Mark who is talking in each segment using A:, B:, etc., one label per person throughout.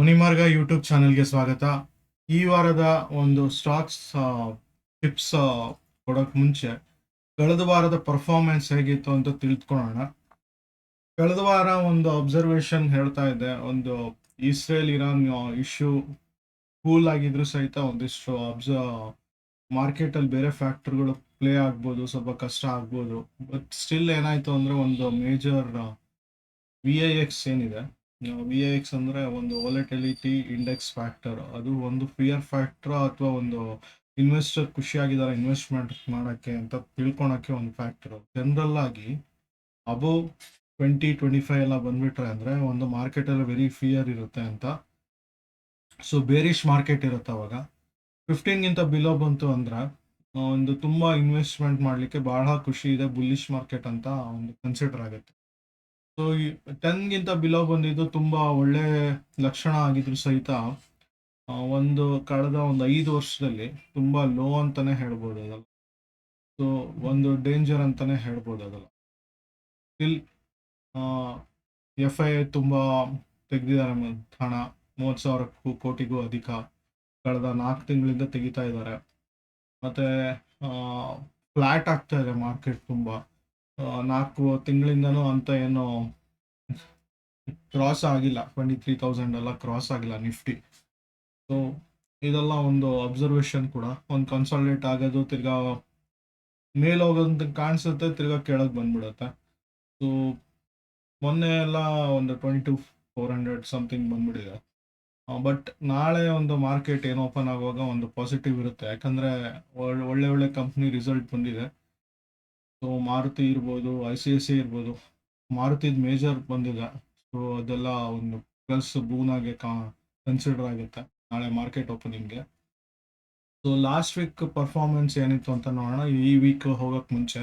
A: ಮುನಿಮಾರ್ಗ YouTube ಚಾನೆಲ್ಗೆ ಸ್ವಾಗತ. ಈ ವಾರದ ಒಂದು ಸ್ಟಾಕ್ಸ್ ಟಿಪ್ಸ್ ಕೊಡೋಕ್ಕೆ ಮುಂಚೆ ಕಳೆದ ವಾರದ ಪರ್ಫಾರ್ಮೆನ್ಸ್ ಹೇಗಿತ್ತು ಅಂತ ತಿಳಿದುಕೊಳ್ಳೋಣ ಕಳೆದ ವಾರ ಒಂದು ಅಬ್ಸರ್ವೇಷನ್ ಹೇಳ್ತಾ ಇದ್ದೆ. ಒಂದು ಇಸ್ರೇಲ್ ಇರಾನ್ ಇಶ್ಯೂ ಕೂಲ್ ಆಗಿದ್ರು ಸಹಿತ ಒಂದಿಷ್ಟು ಅಬ್ಸ ಮಾರ್ಕೆಟಲ್ಲಿ ಬೇರೆ ಫ್ಯಾಕ್ಟ್ರಿಗಳು ಪ್ಲೇ ಆಗ್ಬೋದು, ಸ್ವಲ್ಪ ಕಷ್ಟ ಆಗ್ಬೋದು. ಬಟ್ ಸ್ಟಿಲ್ ಏನಾಯಿತು ಅಂದರೆ ಒಂದು ಮೇಜರ್ ವಿ ಐ ಎಕ್ಸ್ ಏನಿದೆ. ವಿ ಎಕ್ಸ್ ಅಂದ್ರೆ ಒಂದು ವಾಲೆಟಿಲಿಟಿ ಇಂಡೆಕ್ಸ್ ಫ್ಯಾಕ್ಟರ್ ಅದು ಒಂದು ಫಿಯರ್ ಫ್ಯಾಕ್ಟರ್ ಅಥವಾ ಒಂದು ಇನ್ವೆಸ್ಟರ್ ಖುಷಿಯಾಗಿದ್ದಾರೆ ಇನ್ವೆಸ್ಟ್ಮೆಂಟ್ ಮಾಡೋಕ್ಕೆ ಅಂತ ತಿಳ್ಕೊಳಕ್ಕೆ ಒಂದು ಫ್ಯಾಕ್ಟರ್ ಜನರಲ್ ಆಗಿ ಅಬೋವ್ ಟ್ವೆಂಟಿ ಟ್ವೆಂಟಿ ಫೈವ್ ಎಲ್ಲ ಬಂದ್ಬಿಟ್ರೆ ಅಂದರೆ ಒಂದು ಮಾರ್ಕೆಟಲ್ಲಿ ವೆರಿ ಫಿಯರ್ ಇರುತ್ತೆ ಅಂತ. ಸೊ ಬೇರಿಷ್ ಮಾರ್ಕೆಟ್ ಇರುತ್ತೆ ಅವಾಗ. ಫಿಫ್ಟೀನ್ಗಿಂತ ಬಿಲೋ ಬಂತು ಅಂದ್ರೆ ಒಂದು ತುಂಬ ಇನ್ವೆಸ್ಟ್ಮೆಂಟ್ ಮಾಡಲಿಕ್ಕೆ ಬಹಳ ಖುಷಿ ಇದೆ ಬುಲ್ಲಿಶ್ ಮಾರ್ಕೆಟ್ ಅಂತ ಒಂದು ಕನ್ಸಿಡರ್ ಆಗುತ್ತೆ. ಸೊ ಈ ಟೆನ್ಗಿಂತ ಬಿಲೋ ಬಂದಿದ್ದು ತುಂಬಾ ಒಳ್ಳೆ ಲಕ್ಷಣ ಆಗಿದ್ರು ಸಹಿತ ಒಂದು ಕಳೆದ ಒಂದು ಐದು ವರ್ಷದಲ್ಲಿ ತುಂಬಾ ಲೋ ಅಂತಾನೆ ಹೇಳ್ಬೋದು ಅದಲ್ಲ. ಸೊ ಒಂದು ಡೇಂಜರ್ ಅಂತಾನೆ ಹೇಳ್ಬೋದು ಅದಲ್ಲ. ಸ್ಟಿಲ್ ಎಫ್ ಐ ತುಂಬಾ ತೆಗ್ದಿದ್ದಾರೆ ಹಣ. ಮೂವತ್ತು ಸಾವಿರಕ್ಕೂ ಕೋಟಿಗೂ ಅಧಿಕ ಕಳೆದ ನಾಲ್ಕು ತಿಂಗಳಿಂದ ತೆಗಿತಾ ಇದ್ದಾರೆ. ಮತ್ತೆ ಫ್ಲಾಟ್ ಆಗ್ತಾ ಇದೆ ಮಾರ್ಕೆಟ್ ತುಂಬಾ. ನಾಲ್ಕು ತಿಂಗಳಿಂದನೂ ಅಂತ ಏನು ಕ್ರಾಸ್ ಆಗಿಲ್ಲ. ಟ್ವೆಂಟಿ ತ್ರೀ ತೌಸಂಡ್ ಎಲ್ಲ ಕ್ರಾಸ್ ಆಗಿಲ್ಲ ನಿಫ್ಟಿ. ಸೊ ಇದೆಲ್ಲ ಒಂದು ಅಬ್ಸರ್ವೇಷನ್ ಕೂಡ. ಒಂದು ಕನ್ಸಲ್ಟೇಟ್ ಆಗೋದು, ತಿರ್ಗಾ ಮೇಲೆ ಹೋಗೋದಂತ ಕಾಣಿಸುತ್ತೆ, ತಿರ್ಗಾ ಕೆಳಗೆ ಬಂದ್ಬಿಡುತ್ತೆ. ಸೊ ಮೊನ್ನೆ ಎಲ್ಲ ಒಂದು twenty two four hundred something ಬಂದ್ಬಿಟ್ಟಿದೆ ಬಟ್ ನಾಳೆ ಒಂದು ಮಾರ್ಕೆಟ್ ಏನು ಓಪನ್ ಆಗುವಾಗ ಒಂದು ಪಾಸಿಟಿವ್ ಇರುತ್ತೆ. ಯಾಕಂದರೆ ಒಳ್ಳೆ ಒಳ್ಳೆ ಒಳ್ಳೆ ಕಂಪ್ನಿ ರಿಸಲ್ಟ್ ಬಂದಿದೆ. ಸೊ ಮಾರುತಿ ಇರ್ಬೋದು ಐ ಸಿ ಐ ಸಿ ಇರ್ಬೋದು, ಮಾರುತಿದ್ ಮೇಜರ್ ಬಂದಿದೆ. ಸೊ ಅದೆಲ್ಲ ಒಂದು ಪ್ಲಸ್ ಬೂನಾಗೆ ಕನ್ಸಿಡರ್ ಆಗುತ್ತೆ ನಾಳೆ ಮಾರ್ಕೆಟ್ ಓಪನಿಂಗ್ಗೆ ಸೊ ಲಾಸ್ಟ್ ವೀಕ್ ಪರ್ಫಾರ್ಮೆನ್ಸ್ ಏನಿತ್ತು ಅಂತ ನೋಡೋಣ. ಈ ವೀಕ್ ಹೋಗೋಕ್ಕೆ ಮುಂಚೆ.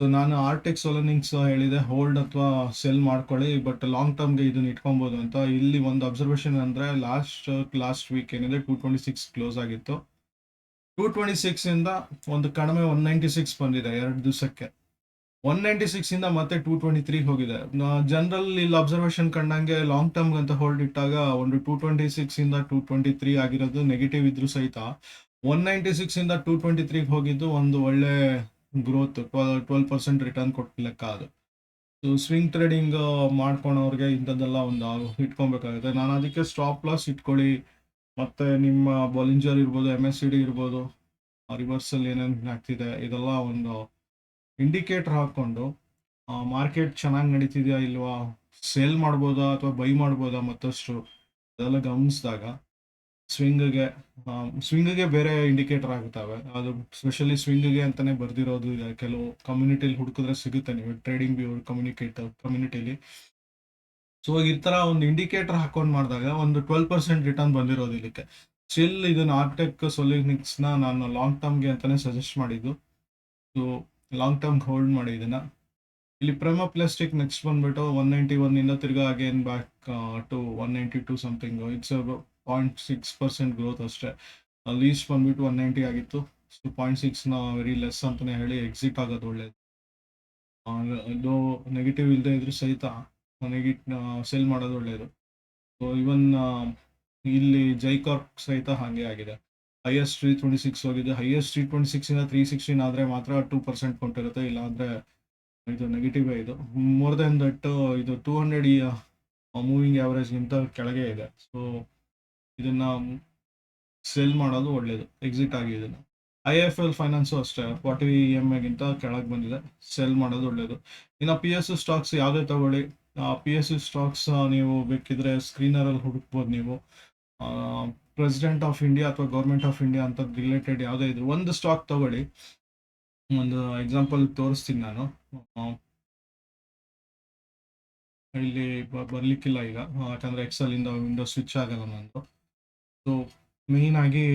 A: ಸೊ ನಾನು ಆರ್ಟೆಕ್ ಸೋಲನಿಂಗ್ಸ್ ಹೇಳಿದೆ ಹೋಲ್ಡ್ ಅಥವಾ ಸೆಲ್ ಮಾಡ್ಕೊಳ್ಳಿ ಬಟ್ ಲಾಂಗ್ ಟರ್ಮ್ಗೆ ಇದನ್ನ ಇಟ್ಕೊಬೋದು ಅಂತ. ಇಲ್ಲಿ ಒಂದು ಅಬ್ಸರ್ವೇಷನ್ ಅಂದ್ರೆ ಲಾಸ್ಟ್ ಲಾಸ್ಟ್ ವೀಕ್ ಏನಿದೆ ಟು ಟ್ವೆಂಟಿ ಸಿಕ್ಸ್ ಕ್ಲೋಸ್ ಆಗಿತ್ತು. ಟೂ ಟ್ವೆಂಟಿ ಸಿಕ್ಸ್ ಇಂದ ಒಂದು ಕಡಿಮೆ ಒನ್ ನೈಂಟಿ ಸಿಕ್ಸ್ ಬಂದಿದೆ ಎರಡು ದಿವಸಕ್ಕೆ. ಒನ್ ನೈಂಟಿ ಸಿಕ್ಸ್ ಇಂದ ಮತ್ತೆ ಟೂ ಟ್ವೆಂಟಿ ತ್ರೀ ಹೋಗಿದೆ ಜನರಲ್ ಇಲ್ಲಿ ಅಬ್ಸರ್ವೇಷನ್ ಕಂಡಂಗೆ ಲಾಂಗ್ ಟರ್ಮ್ ಅಂತ ಹೋಲ್ಡ್ ಇಟ್ಟಾಗ ಒಂದು ಟೂ ಟ್ವೆಂಟಿ ಸಿಕ್ಸ್ ಇಂದ ಟೂ ಟ್ವೆಂಟಿ ತ್ರೀ ಆಗಿರೋದು ನೆಗೆಟಿವ್ ಇದ್ರು ಸಹಿತ. ಒನ್ ನೈಂಟಿ ಸಿಕ್ಸ್ ಇಂದ ಟೂ ಟ್ವೆಂಟಿ ತ್ರೀಗೆ ಹೋಗಿದ್ದು ಒಂದು ಒಳ್ಳೆ growth twelve twelve percent return ಕೊಟ್ಟು ಲೆಕ್ಕ ಅದು. ಸೊ ಸ್ವಿಂಗ್ ಟ್ರೇಡಿಂಗ್ ಮಾಡ್ಕೊಳೋರಿಗೆ ಇಂಥದ್ದೆಲ್ಲ ಒಂದು ಇಟ್ಕೊಬೇಕಾಗುತ್ತೆ ನಾನು ಅದಕ್ಕೆ ಸ್ಟಾಪ್ ಲಾಸ್ ಇಟ್ಕೊಳ್ಳಿ. ಮತ್ತೆ ನಿಮ್ಮ ಬಾಲಿಂಜರ್ ಇರ್ಬೋದು ಎಂ ಎಸ್ ಸಿ ಡಿ ಇರ್ಬೋದು ರಿವರ್ಸಲ್ ಏನೇನು ಆಗ್ತಿದೆ, ಇದೆಲ್ಲ ಒಂದು ಇಂಡಿಕೇಟರ್ ಹಾಕ್ಕೊಂಡು ಮಾರ್ಕೆಟ್ ಚೆನ್ನಾಗಿ ನಡೀತಿದೆಯಾ ಇಲ್ವಾ ಸೇಲ್ ಮಾಡ್ಬೋದಾ ಅಥವಾ ಬೈ ಮಾಡ್ಬೋದಾ ಮತ್ತಷ್ಟು ಅದೆಲ್ಲ ಗಮನಿಸಿದಾಗ ಸ್ವಿಂಗ್ಗೆ ಸ್ವಿಂಗ್ಗೆ ಬೇರೆ ಇಂಡಿಕೇಟರ್ ಆಗುತ್ತವೆ. ಅದು ಸ್ಪೆಷಲಿ ಸ್ವಿಂಗ್ಗೆ ಅಂತಾನೆ ಬರ್ದಿರೋದು ಕೆಲವು ಕಮ್ಯುನಿಟಿಲಿ ಹುಡುಕಿದ್ರೆ ಸಿಗುತ್ತೆ ನೀವು ಟ್ರೇಡಿಂಗ್ ವ್ಯೂ ಕಮ್ಯುನಿಕೇಟ್ ಕಮ್ಯುನಿಟಿಲಿ ಸೊ ಈ ತರ ಒಂದು ಇಂಡಿಕೇಟರ್ ಹಾಕೊಂಡು ಮಾಡಿದಾಗ ಒಂದು ಟ್ವೆಲ್ ಪರ್ಸೆಂಟ್ ರಿಟರ್ನ್ ಬಂದಿರೋದು ಇದಕ್ಕೆ ಸ್ಟಿಲ್ ಇದನ್ನ ಆರ್ಟೆಕ್ ಸೊಲಿನಿಕ್ಸ್ನ ನಾನು ಲಾಂಗ್ ಟರ್ಮ್ಗೆ ಅಂತಾನೆ ಸಜೆಸ್ಟ್ ಮಾಡಿದ್ದು. ಸೊ ಲಾಂಗ್ ಟರ್ಮ್ ಹೋಲ್ಡ್ ಮಾಡಿ ಇದನ್ನ. ಇಲ್ಲಿ ಪ್ರೆಮ ಪ್ಲಾಸ್ಟಿಕ್ ನೆಕ್ಸ್ಟ್ ಬಂದ್ಬಿಟ್ಟು ಒನ್ ನೈಂಟಿ ಒನ್ ಇಂದ ತಿರ್ಗಾ again back to one ninety two something it's point six percent growth ಅಷ್ಟೇ. ಲೀಸ್ಟ್ ಬಂದ್ಬಿಟ್ಟು ಒನ್ ನೈಂಟಿ ಆಗಿತ್ತು. ಸೊ ಪಾಯಿಂಟ್ ಸಿಕ್ಸ್ನ ವೆರಿ ಲೆಸ್ ಅಂತಾನೆ ಹೇಳಿ ಎಕ್ಸಿಟ್ ಆಗೋದು ಒಳ್ಳೇದು. ಇದು ನೆಗೆಟಿವ್ ಇಲ್ಲದೆ ಇದ್ರೂ ಸಹಿತ ನೆಗೆಟ್ ಸೆಲ್ ಮಾಡೋದು ಒಳ್ಳೆಯದು ಸೊ ಇವನ್ ಇಲ್ಲಿ ಜೈಕಾರ್ಕ್ ಸಹಿತ ಹಾಗೆ ಆಗಿದೆ. ಹೈಯೆಸ್ಟ್ ತ್ರೀ ಟ್ವೆಂಟಿ ಸಿಕ್ಸ್ ಹೋಗಿದೆ. ಹೈಯೆಸ್ಟ್ ತ್ರೀ ಟ್ವೆಂಟಿ ಸಿಕ್ಸಿಂದ ತ್ರೀ ಸಿಕ್ಸ್ಟೀನ್ ಆದರೆ ಮಾತ್ರ ಟೂ ಪರ್ಸೆಂಟ್ ಕೊಟ್ಟಿರುತ್ತೆ ಇಲ್ಲ ಅಂದ್ರೆ ಇದು ನೆಗೆಟಿವ್ ಇದು. ಮೋರ್ ದೆನ್ ದಟ್ ಇದು ಟೂ ಹಂಡ್ರೆಡ್ ಮೂವಿಂಗ್ ಆ್ಯಾವರೇಜ್ಗಿಂತ ಕೆಳಗೆ ಇದೆ. ಸೊ ಇದನ್ನ ಸೆಲ್ ಮಾಡೋದು ಒಳ್ಳೆಯದು ಎಕ್ಸಿಟ್ ಆಗಿ ಇದನ್ನು. ಐ ಎಫ್ ಎಲ್ ಫೈನಾನ್ಸು ಅಷ್ಟೇ. ಫಾರ್ಟಿ ಎಂ ಎಗಿಂತ ಕೆಳಗೆ ಬಂದಿದೆ. ಸೆಲ್ ಮಾಡೋದು ಒಳ್ಳೇದು. ಇನ್ನು ಪಿ ಎಸ್ ಸ್ಟಾಕ್ಸ್ ಯಾವುದೇ ತಗೊಳ್ಳಿ. ಪಿ ಎಸ್ ಸ್ಟಾಕ್ಸ್ ನೀವು ಬೇಕಿದ್ರೆ ಸ್ಕ್ರೀನರಲ್ಲಿ ಹುಡುಕ್ಬೋದು ನೀವು. ಪ್ರೆಸಿಡೆಂಟ್ ಆಫ್ ಇಂಡಿಯಾ ಅಥವಾ ಗೌರ್ಮೆಂಟ್ ಆಫ್ ಇಂಡಿಯಾ ಅಂತ ರಿಲೇಟೆಡ್ ಯಾವುದೇ ಇದ್ರು, ಒಂದು ಸ್ಟಾಕ್ ತಗೊಳ್ಳಿ. ಒಂದು ಎಕ್ಸಾಂಪಲ್ ತೋರಿಸ್ತೀನಿ ನಾನು. ಇಲ್ಲಿ ಬರ್ಲಿಕ್ಕಿಲ್ಲ ಈಗ. ಯಾಕಂದ್ರೆ ಎಕ್ಸೆಲ್ ಇಂದ ವಿಂಡೋ ಸ್ವಿಚ್ ಆಗಲ್ಲ ನಂದು. ಸೊ ಮೇನ್ ಆಗಿ